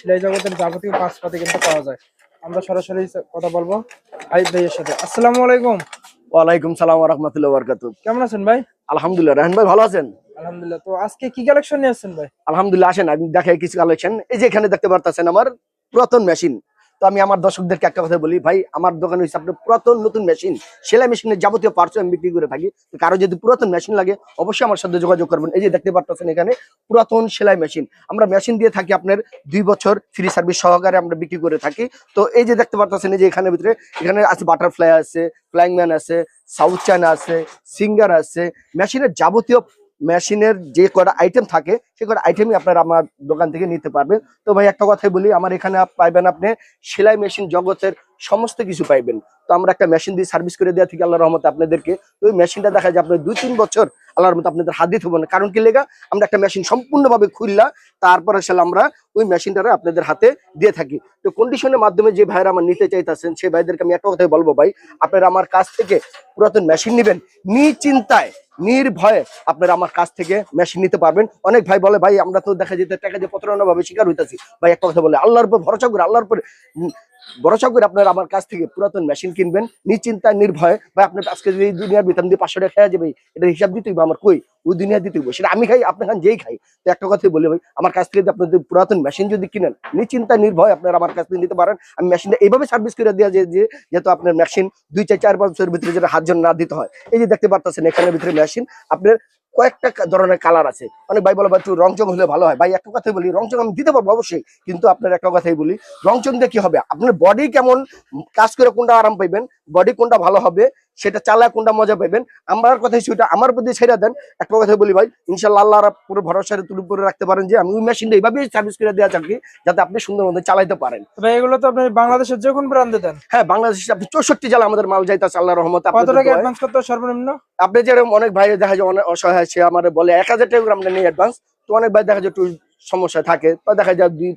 সেলাই জগতের যাবতীয় পাঁচপাতি কিন্তু পাওয়া যায়। আমরা সরাসরি কথা বলব আইব ভাইয়ের সাথে। আসসালামু আলাইকুম। ওয়ালাইকুম সালাম রহমতুল্লাহ বরকাত কেমন আছেন ভাই? আলহামদুলিল্লাহ রহমান ভাই ভালো আছেন? আলহামদুলিল্লাহ। তো আজকে কি কালেকশন নিয়ে আসছেন ভাই? আলহামদুলিল্লাহ আসেন আমি দেখাই কিছু কালেকশন এই যে এখানে দেখতে পারতেছেন আমার পুরাতন মেশিন তো আমি আমার দর্শকদেরকে একটা কথা বলি, ভাই, আমার দোকানে হচ্ছে আপনার পুরাতন নতুন মেশিন সেলাই মেশিনের যাবতীয় পার্টস আমি বিক্রি করে থাকি। কারও যদি পুরাতন মেশিন লাগে, অবশ্যই আমার সাথে যোগাযোগ করবেন। এই যে দেখতে পারতেছেন এখানে, পুরাতন সেলাই মেশিন আমরা মেশিন দিয়ে থাকি আপনার দুই বছর ফ্রি সার্ভিস সহকারে আমরা বিক্রি করে থাকি। তো এই যে দেখতে পারতেছেন, এই যে এখানে ভিতরে, এখানে আছে বাটারফ্লাই আছে ফ্লাইং ম্যান আছে সাউথ চায়না আছে সিঙ্গার আছে। মেশিনের যাবতীয় মেশিনের যে কটা আইটেম থাকে, সে কটা আইটেমই আপনারা আমার দোকান থেকে নিতে পারবেন। তো ভাই, একটা কথাই বলি, আমার এখানে পাইবেন আপনি সেলাই মেশিন জগতের সমস্ত কিছু পাইবেন। তো আমরা একটা মেশিন দিয়ে সার্ভিস করে দেওয়া থেকে আল্লাহ রহমতে আপনাদেরকে ওই মেশিনটা দেখা যায় আপনার দুই তিন বছর আল্লাহর রহমতে আপনাদের হাত দিতে হবে না। কারণ কি লেগা? আমরা একটা মেশিন সম্পূর্ণভাবে খুললা, তারপর আসলে আমরা ওই মেশিনটা আপনাদের হাতে দিয়ে থাকি। তো কন্ডিশনের মাধ্যমে যে ভাইরা আমার নিতে চাইতেছেন সেই ভাইদেরকে আমি একটা কথাই বলব ভাই, আপনারা আমার কাছ থেকে পুরাতন মেশিন নেবেন নিশ্চিন্তায়। নির্ভয়ে আপনারা আমার কাছ থেকে মেশিন নিতে পারবেন। অনেক ভাই বলে, ভাই, আমরা তো দেখা যেতে টাকা দিয়ে প্রতারণা শিকার হইতেছি। ভাই, একটা কথা বলে, আল্লাহর উপর ভরসা করে, আল্লাহর উপর ভরসা করে আপনারা আমার কাছ থেকে পুরাতন মেশিন কিনবেন, নিশ্চিন্তায়, নির্ভয়ে। ভাই, আপনার আজকে যদি দুনিয়ার বেতন দিয়ে পাঁচশো টাকা যাবে, এটা হিসাব দিতেই হবে আমার কই? ওই দুনিয়া দিতেই সেটা আমি খাই, আপনি খান, যেই খাই। তো একটা কথাই বলি ভাই, আমার কাছ থেকে যদি আপনি যদি পুরাতন মেশিন যদি কিনেন, নিশ্চিন্তায়, নির্ভয় আপনারা আমার কাছ থেকে নিতে পারেন। আমি মেশিনটা এইভাবে সার্ভিস করে দেওয়া যে যেহেতু আপনার মেশিন দুই চার চার বছরের ভিতরে যেটা হাত জন না দিতে হয়। এই যে দেখতে পারতেছেন, এখানের ভিতরে মেশিন আপনার কয়েকটা ধরনের কালার আছে। অনেক ভাই বলে, ভাই, তুই রংচং হলে ভালো হয়। ভাই, একটা কথাই বলি রংচং আমি দিতে পারব অবশ্যই, কিন্তু আপনার একটা কথাই বলি রংচং দিয়ে কি হবে? আপনার বডি কেমন? কাজ করে কোনটা আরাম পাইবেন? বডি কোনটা ভালো হবে? সেটা চালায় কোনটা মজা পাইবেন? আমার কথাই সেটা আমার প্রতি ছেড়ে দেন। একটা কথা বলি ভাই ইনশাল্লাহ আল্লাহ পুরো ভরসা তুলে উপরে রাখতে পারেন যে আমি ওই মেশিনটা এইভাবেই সার্ভিস করে দেওয়া চাকরি যাতে আপনি সুন্দর মতো চালাইতে পারেন। ভাই এগুলো তো আপনি বাংলাদেশের যে কোন ব্র্যান্ডে দেন। হ্যাঁ বাংলাদেশে আপনি চৌষট্টি জেলা আমাদের মাল যাইতেছে আল্লাহ রহমত। কত টাকা অ্যাডভান্স করতে সর্বনিম্ন? আপনি যেরকম অনেক ভাই দেখা যায় অনেক অসহায় সে আমার বলে এক হাজার টাকা আমরা নিই অ্যাডভান্স তো অনেক ভাই দেখা যায় একটু সমস্যা থাকে তো দেখা যায় দুই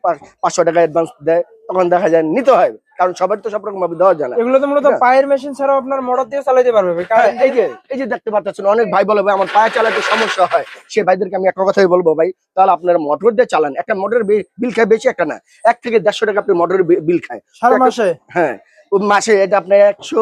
পাঁচশো টাকা অ্যাডভান্স দেয় তখন দেখা যায় নিতে হয়। কারণ সবার তো সব রকম ভাবে দেওয়া যায় না। এগুলো তো মূলত। পায়ের মেশিন ছাড়াও আপনার মোটর দিয়ে চালাতে পারবে হ্যাঁ, এই যে এই যে দেখতে পাচ্ছেন অনেক ভাই বলে ভাই আমার পায়ে চালাতে সমস্যা হয়। সে ভাইদেরকে আমি একটা কথাই বলব ভাই তাহলে আপনার মোটর দিয়ে চালান। একটা মোটরের বিল খায় বেশি একটা না। এক থেকে দেড়শো টাকা আপনি মোটরের বিল খায়। সারা মাসে? হ্যাঁ মাসে এটা আপনার একশো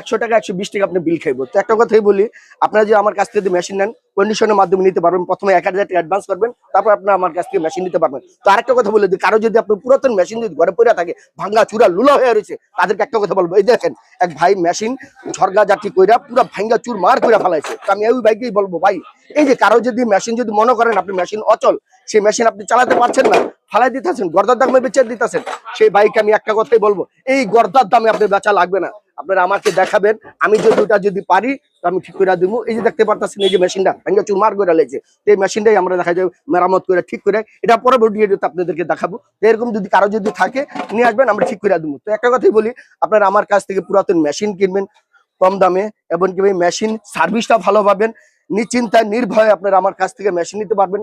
একশো টাকা একশো বিশ টাকা আপনি বিল খাইবো। তো একটা কথাই বলি আপনারা যে আমার কাছ থেকে মেশিন নেন কন্ডিশনের মাধ্যমে নিতে পারবেন। প্রথমে এক হাজার অ্যাডভান্স করবেন, তারপর আপনি আমার কাছ থেকে মেশিন নিতে পারবেন। তো আরেকটা কথা বলে কারও যদি আপনার পুরাতন মেশিন যদি ঘরে পড়ে থাকে, ভাঙ্গা, চূড়া, লুলা হয়ে রয়েছে, তাদেরকে একটা কথা বলব। এই দেখেন, এক ভাই মেশিন ঝরগা জাতি কইরা পুরো ভাঙ্গা, চুর, মার করে ফেলাইছে। তো আমি ওই ভাইকেই বলব, ভাই, এই যে কারও যদি মেশিন যদি মনে করেন আপনি মেশিন অচল, সেই মেশিন আপনি চালাতে পারছেন না ফালাই দিতেছেন, গর্দার দামে বেচে দিতেছেন। সেই বাইক আমি একটা কথাই বলব, এই গর্দার দামে আপনি বেচা লাগবে না। আপনারা আমাকে দেখাবেন, আমি যদি ওটা যদি পারি আমি ঠিক করে দিব। এই যে দেখতে পারতেছেন, এই যে মেশিনটা ভাঙ্গা চুর মার করে লেগেছে। এই মেশিনটাই আমরা দেখা যায় মেরামত করে, ঠিক করে, এটা পরবর্তী ভিডিওতে আপনাদেরকে দেখাবো। এরকম যদি কারও যদি থাকে, নিয়ে আসবেন, আমরা ঠিক করে দেবো। তো একটা কথাই বলি, আপনারা আমার কাছ থেকে পুরাতন মেশিন কিনবেন, কম দামে এবং কি মেশিন সার্ভিসটা ভালো পাবেন। নিশ্চিন্তায় নির্ভয়ে আপনারা আমার কাছ থেকে মেশিন নিতে পারবেন।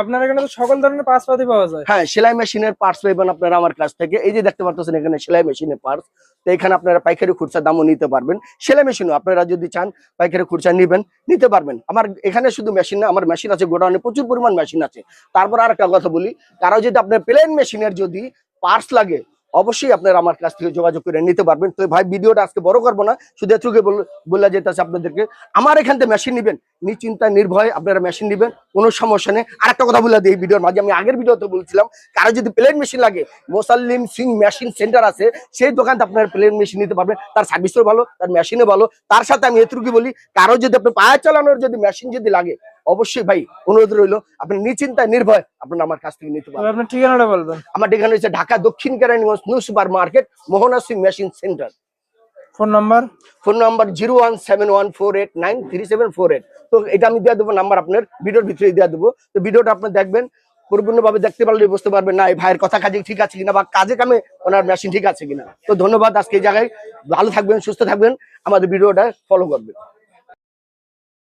আপনার এখানে তো সকল ধরনের পাঁচপাতি পাওয়া যায়। হ্যাঁ সেলাই মেশিনের পার্টস পাইবেন আপনারা আমার কাছ থেকে। এই যে দেখতে পাচ্ছেন এখানে সেলাই মেশিনের পার্টস তো এখানে আপনারা পাইকারি খুচরা দামও নিতে পারবেন। সেলাই মেশিনও আপনারা যদি চান পাইকারি খুচরা নিবেন নিতে পারবেন। আমার এখানে শুধু মেশিন না আমার মেশিন আছে গোডাউনে প্রচুর পরিমাণ মেশিন আছে। তারপর আর একটা কথা বলি কারও যদি আপনার প্লেন মেশিনের যদি পার্টস লাগে অবশ্যই আপনারা আমার কাছ থেকে যোগাযোগ করে নিতে পারবেন। তো ভাই, ভিডিওটা আজকে বড় করব না, শুধু এটুকু বলে যেতেছে আপনাদেরকে। আমার এখান থেকে মেশিন নিবেন নিশ্চিন্তায় নির্ভয়ে আপনারা মেশিন নিবেন, কোনো সমস্যা নেই। আর একটা কথা বলে দিই ভিডিওর মাঝে, আমি আগের ভিডিওতে বলছিলাম, কারও যদি প্লেন মেশিন লাগে, মোসাল্লিম সিং মেশিন সেন্টার আছে, সেই দোকানতে আপনার প্লেন মেশিন নিতে পারবেন। তার সার্ভিসও ভালো, তার মেশিনও ভালো। তার সাথে আমি এটুকু বলি, কারও যদি আপনার পায়ে চালানোর যদি মেশিন যদি লাগে অবশ্যই ভাই অনুরোধ রইল আপনি নিশ্চিন্তায় নির্ভয় আপনারা আমার কাছ থেকে নিতে তবে পারবেন আপনার ঠিকানাটা বলবেন আমার ঠিকানা হচ্ছে ঢাকা দক্ষিণ Keraniganj new super market Mohona Singh machine center. Phone number? Phone number zero one seven one four eight nine three seven four eight. তো এটা আমি দিয়ে দেবো নাম্বার আপনার ভিডিওর ভিতরে দিয়ে দেবো। তো ভিডিওটা আপনি দেখবেন পরিপূর্ণভাবে দেখতে পারলে বুঝতে পারবেন না এই ভাইয়ের কথা কাজে ঠিক আছে কিনা বা কাজে কামে ওনার মেশিন ঠিক আছে কিনা। তো ধন্যবাদ আজকে এই জায়গায়। ভালো থাকবেন সুস্থ থাকবেন আমাদের ভিডিওটা ফলো করবেন।